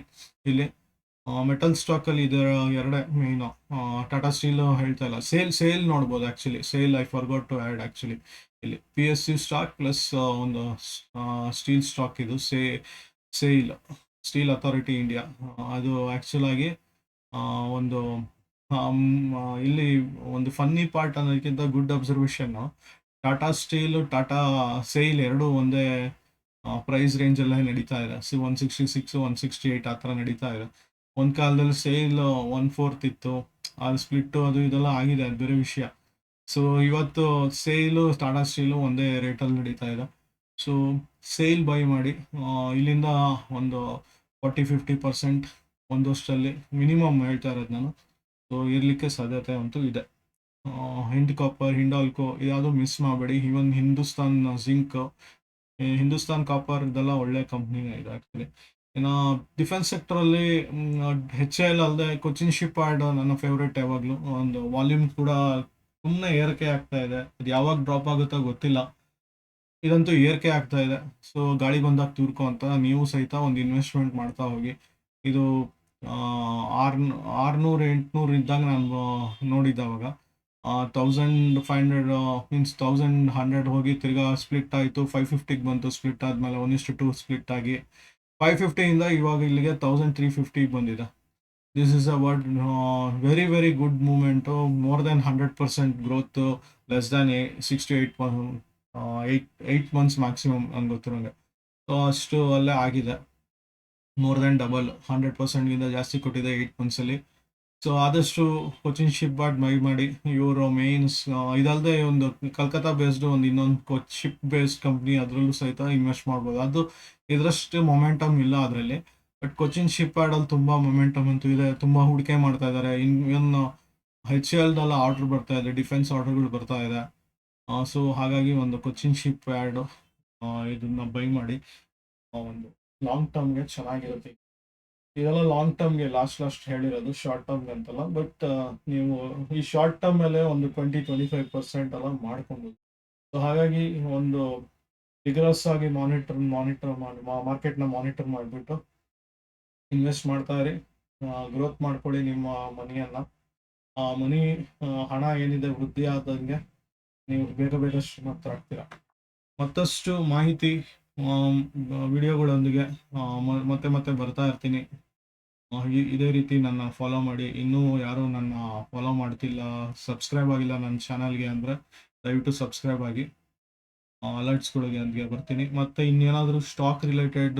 A: ಇಲ್ಲಿ ಮೆಟಲ್ ಸ್ಟಾಕ್ ಅಲ್ಲಿ ಇದರ ಎರಡೇ ಮೇನ್ ಟಾಟಾ ಸ್ಟೀಲ್ ಹೇಳ್ತಾ ಇಲ್ಲ. ಸೇಲ್ ಸೇಲ್ ನೋಡ್ಬೋದು actually SAIL I forgot to add actually ಇಲ್ಲಿ P S C stock plus ಒಂದು ಸ್ಟೀಲ್ ಸ್ಟಾಕ್ ಇದು. ಸೇ ಸೇಲ್ ಸ್ಟೀಲ್ ಅಥಾರಿಟಿ ಇಂಡಿಯಾ ಅದು ಆ್ಯಕ್ಚುಲ್ ಆಗಿ ಒಂದು ಇಲ್ಲಿ ಒಂದು ಫನ್ನಿ ಪಾರ್ಟ್ ಅನ್ನೋದಕ್ಕಿಂತ good observation Tata steel, Tata SAIL ಎರಡು ಒಂದೇ ಪ್ರೈಸ್ ರೇಂಜಲ್ಲೇ ನಡೀತಾ ಇದೆ. C one sixty six, one sixty eight ಆ ಥರ ನಡೀತಾ ಇದೆ. ಒಂದು ಕಾಲದಲ್ಲಿ ಸೇಲ್ ಒನ್ ಫೋರ್ತ್ ಇತ್ತು. ಅದು ಸ್ಪ್ಲಿಟ್ಟು ಅದು ಇದೆಲ್ಲ ಆಗಿದೆ, ಅದು ಬೇರೆ ವಿಷಯ. ಸೊ ಇವತ್ತು ಸೇಲು, ಟಾಟಾ ಸ್ಟೀಲು ಒಂದೇ ರೇಟಲ್ಲಿ ನಡೀತಾ ಇದೆ. ಸೊ ಸೇಲ್ ಬೈ ಮಾಡಿ ಇಲ್ಲಿಂದ ಒಂದು ಫಾರ್ಟಿ, ಫಿಫ್ಟಿ ಪರ್ಸೆಂಟ್ ಒಂದು ವರ್ಷದಲ್ಲಿ ಮಿನಿಮಮ್ ಹೇಳ್ತಾ ಇರೋದು ನಾನು. ಸೊ ಇರಲಿಕ್ಕೆ ಸಾಧ್ಯತೆ ಅಂತೂ ಇದೆ. ಹಿಂಡ್ ಕಾಪರ್ ಹಿಂಡಾಲ್ಕೋ ಇದಾದರೂ ಮಿಸ್ ಮಾಡಬೇಡಿ. Even Hindustan zinc Hindustan copper ಇದೆಲ್ಲ ಒಳ್ಳೆ ಕಂಪ್ನಿನೇ ಇದೆ ಆ್ಯಕ್ಚುಲಿ ಇನ್ನು ಡಿಫೆನ್ಸ್ ಸೆಕ್ಟರಲ್ಲಿ ಹೆಚ್ ಎಲ್ ಅಲ್ಲದೆ ಕೊಚಿನ್ ಶಿಪ್ ಆರ್ಡ್ ನನ್ನ ಫೇವ್ರೇಟ್ ಯಾವಾಗಲೂ. ಒಂದು ವಾಲ್ಯೂಮ್ ಕೂಡ ಸುಮ್ಮನೆ ಏರಿಕೆ ಆಗ್ತಾ ಇದೆ. ಅದು ಯಾವಾಗ ಡ್ರಾಪ್ ಆಗುತ್ತೋ ಗೊತ್ತಿಲ್ಲ. ಇದಂತೂ ಏರಿಕೆ ಆಗ್ತಾ ಇದೆ. ಸೊ ಗಾಳಿ ಬಂದಾಗ ತೂರ್ಕೊ ಅಂತ ನೀವು ಸಹಿತ ಒಂದು ಇನ್ವೆಸ್ಟ್ಮೆಂಟ್ ಮಾಡ್ತಾ ಹೋಗಿ. ಇದು ಆರ್ ಆರ್ನೂರು, ಎಂಟುನೂರು ಇದ್ದಾಗ ನಾನು ನೋಡಿದ್ದವಾಗ thousand five hundred means thousand hundred ಹೋಗಿ ತಿರ್ಗಾ ಸ್ಪ್ಲಿಟ್ ಆಯಿತು. ಫೈವ್ ಫಿಫ್ಟಿಗೆ ಬಂತು ಸ್ಪ್ಲಿಟ್ ಆದಮೇಲೆ ಒನಿಷ್ಟು ಟು ಸ್ಪ್ಲಿಟ್ ಆಗಿ. ಫೈವ್ ಫಿಫ್ಟಿಯಿಂದ ಇವಾಗ ಇಲ್ಲಿಗೆ ತೌಸಂಡ್ ತ್ರೀ ಫಿಫ್ಟಿಗೆ ಬಂದಿದೆ. This is a word very very good moment more than hundred percent growth less than a six to eight eight eight months maximum ನಂಗೆ. ಗೊತ್ತಿರೋಂಗೆ ಸೊ ಅಷ್ಟು ಅಲ್ಲೇ ಆಗಿದೆ. ಮೋರ್ ದೆನ್ ಡಬಲ್ ಹಂಡ್ರೆಡ್ ಪರ್ಸೆಂಟ್ಗಿಂತ ಜಾಸ್ತಿ ಕೊಟ್ಟಿದೆ ಏಯ್ಟ್ ಮಂತ್ಸಲ್ಲಿ ಸೊ ಆದಷ್ಟು ಕೊಚಿನ್ ಶಿಪ್ ಬಾರ್ಡ್ ಮೈ ಮಾಡಿ, ಇವರು ಮೇನ್ಸ್ ಇದಲ್ಲದೆ ಒಂದು ಕಲ್ಕತ್ತಾ ಬೇಸ್ಡ್ ಒಂದು ಇನ್ನೊಂದು ಕೋಚ್ ಶಿಪ್ ಬೇಸ್ಡ್ ಕಂಪ್ನಿ ಅದರಲ್ಲೂ ಸಹಿತ ಇನ್ವೆಸ್ಟ್ ಮಾಡ್ಬೋದು. ಅದು ಇದರಷ್ಟು ಮೊಮೆಂಟಮ್ ಇಲ್ಲ ಅದರಲ್ಲಿ. ಬಟ್ ಕೊಚಿನ್ ಶಿಪ್ ಯಾರ್ಡಲ್ಲಿ ತುಂಬ ಮೊಮೆಂಟಮ್ ಅಂತೂ ಇದೆ, ತುಂಬ ಹೂಡಿಕೆ ಮಾಡ್ತಾ ಇದ್ದಾರೆ ಇನ್ನು ಹೆಚ್ ಎಲ್ದೆಲ್ಲ ಆರ್ಡರ್ ಬರ್ತಾ ಇದೆ ಡಿಫೆನ್ಸ್ ಆರ್ಡರ್ಗಳು ಬರ್ತಾ ಇದೆ. ಸೊ ಹಾಗಾಗಿ ಒಂದು ಕೊಚಿನ್ ಶಿಪ್ ಯಾರ್ಡ್ ಇದನ್ನ ಬೈ ಮಾಡಿ ಒಂದು ಲಾಂಗ್ ಟರ್ಮ್ಗೆ ಚೆನ್ನಾಗಿರುತ್ತೆ. ಇದೆಲ್ಲ ಲಾಂಗ್ ಟರ್ಮ್ಗೆ ಲಾಸ್ಟ್ ಲಾಸ್ಟ್ ಹೇಳಿರೋದು ಶಾರ್ಟ್ ಟರ್ಮ್ಗೆ ಅಂತಲ್ಲ ಬಟ್ ನೀವು ಈ ಶಾರ್ಟ್ ಟರ್ಮ್ ಮೇಲೆ ಒಂದು ಟ್ವೆಂಟಿ ಟ್ವೆಂಟಿ ಫೈವ್ ಪರ್ಸೆಂಟ್ ಎಲ್ಲ ಮಾಡ್ಕೊಂಡು. ಸೊ ಹಾಗಾಗಿ ಒಂದು ರಿಗರಸ್ ಆಗಿ ಮಾನಿಟರ್ ಮಾನಿಟರ್ ಮಾಡಿ ಮಾರ್ಕೆಟ್ನ ಮಾನಿಟರ್ ಮಾಡಿಬಿಟ್ಟು ಇನ್ವೆಸ್ಟ್ ಮಾಡ್ತಾ ಇರಿ. ಗ್ರೋತ್ ಮಾಡ್ಕೊಳ್ಳಿ ನಿಮ್ಮ ಮನಿಯನ್ನು. ಆ, ಮನಿ ಹಣ ಏನಿದೆ, ವೃದ್ಧಿ ಆದಂಗೆ ನೀವು ಬೇಗ ಬೇಗ ಶ್ರೀಮಂತರಾಗ್ತೀರಾ. ಮತ್ತಷ್ಟು ಮಾಹಿತಿ ವಿಡಿಯೋಗಳೊಂದಿಗೆ ಮತ್ತೆ ಮತ್ತೆ ಬರ್ತಾ ಇರ್ತೀನಿ. ಇದೇ ರೀತಿ ನನ್ನ ಫಾಲೋ ಮಾಡಿ. ಇನ್ನೂ ಯಾರು ನನ್ನ ಫಾಲೋ ಮಾಡ್ತಿಲ್ಲ ಸಬ್ಸ್ಕ್ರೈಬ್ ಆಗಿಲ್ಲ ನನ್ನ ಚಾನಲ್ಗೆ ಅಂದರೆ ದಯವಿಟ್ಟು ಸಬ್ಸ್ಕ್ರೈಬ್ ಆಗಿ. ಅಲರ್ಟ್ಸ್ಗಳಿಗೆ ಅಂದಿಗೆ ಬರ್ತೀನಿ. ಮತ್ತು ಇನ್ನೇನಾದರೂ ಸ್ಟಾಕ್ ರಿಲೇಟೆಡ್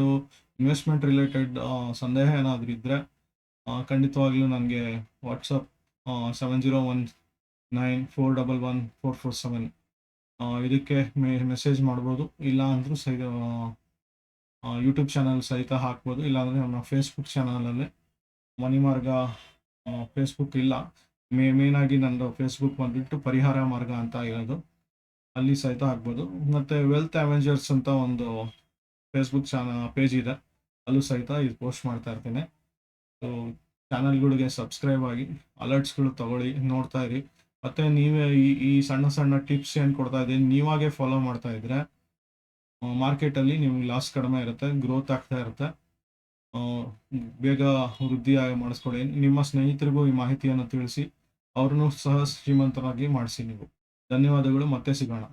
A: ಇನ್ವೆಸ್ಟ್ಮೆಂಟ್ ರಿಲೇಟೆಡ್ ಸಂದೇಹ ಏನಾದರೂ ಇದ್ದರೆ ಖಂಡಿತವಾಗಲೂ ನನಗೆ WhatsApp seven zero one nine four double one four four seven ಇದಕ್ಕೆ ಮೆ ಮೆಸೇಜ್ ಮಾಡ್ಬೋದು. ಇಲ್ಲ ಅಂದರೂ ಸಹಿತ ಯೂಟ್ಯೂಬ್ ಚಾನಲ್ ಸಹಿತ ಹಾಕ್ಬೋದು. ಇಲ್ಲಾಂದರೆ ನಮ್ಮ ಫೇಸ್ಬುಕ್ ಚಾನಲಲ್ಲಿ ಮನಿ ಮಾರ್ಗ ಫೇಸ್ಬುಕ್ ಇಲ್ಲ. ಮೇ, ಮೇನಾಗಿ ನಂದು ಫೇಸ್ಬುಕ್ ಬಂದುಬಿಟ್ಟು ಪರಿಹಾರ ಮಾರ್ಗ ಅಂತ ಇರೋದು ಅಲ್ಲಿ ಸಹಿತ ಆಗ್ಬೋದು ಮತ್ತು ವೆಲ್ತ್ ಅವೆಂಜರ್ಸ್ ಅಂತ ಒಂದು ಫೇಸ್ಬುಕ್ ಚಾನ ಪೇಜ್ ಇದೆ. ಅಲ್ಲೂ ಸಹಿತ ಇದು ಪೋಸ್ಟ್ ಮಾಡ್ತಾ ಇರ್ತೀನಿ. ಸೊ ಚಾನಲ್ಗಳಿಗೆ ಸಬ್ಸ್ಕ್ರೈಬ್ ಆಗಿ ಅಲರ್ಟ್ಸ್ಗಳು ತಗೊಳ್ಳಿ, ನೋಡ್ತಾ ಇರಿ. ಮತ್ತು ನೀವೇ ಈ ಈ ಸಣ್ಣ ಸಣ್ಣ ಟಿಪ್ಸ್ ಏನು ಕೊಡ್ತಾ ಇದ್ದೀನಿ ನೀವಾಗೇ ಫಾಲೋ ಮಾಡ್ತಾ ಇದ್ರೆ ಮಾರ್ಕೆಟಲ್ಲಿ ನಿಮ್ಗೆ ಲಾಸ್ ಕಡಿಮೆ ಇರುತ್ತೆ ಗ್ರೋತ್ ಆಗ್ತಾ ಇರುತ್ತೆ. ಬೇಗ ವೃದ್ಧಿ ಮಾಡಿಸ್ಕೊಳ್ಳಿ. ನಿಮ್ಮ ಸ್ನೇಹಿತರಿಗೂ ಈ ಮಾಹಿತಿಯನ್ನು ತಿಳಿಸಿ, ಅವ್ರನ್ನೂ ಸಹ ಶ್ರೀಮಂತರಾಗಿ ಮಾಡಿಸಿ ನೀವು. ಧನ್ಯವಾದಗಳು, ಮತ್ತೆ ಸಿಗೋಣ.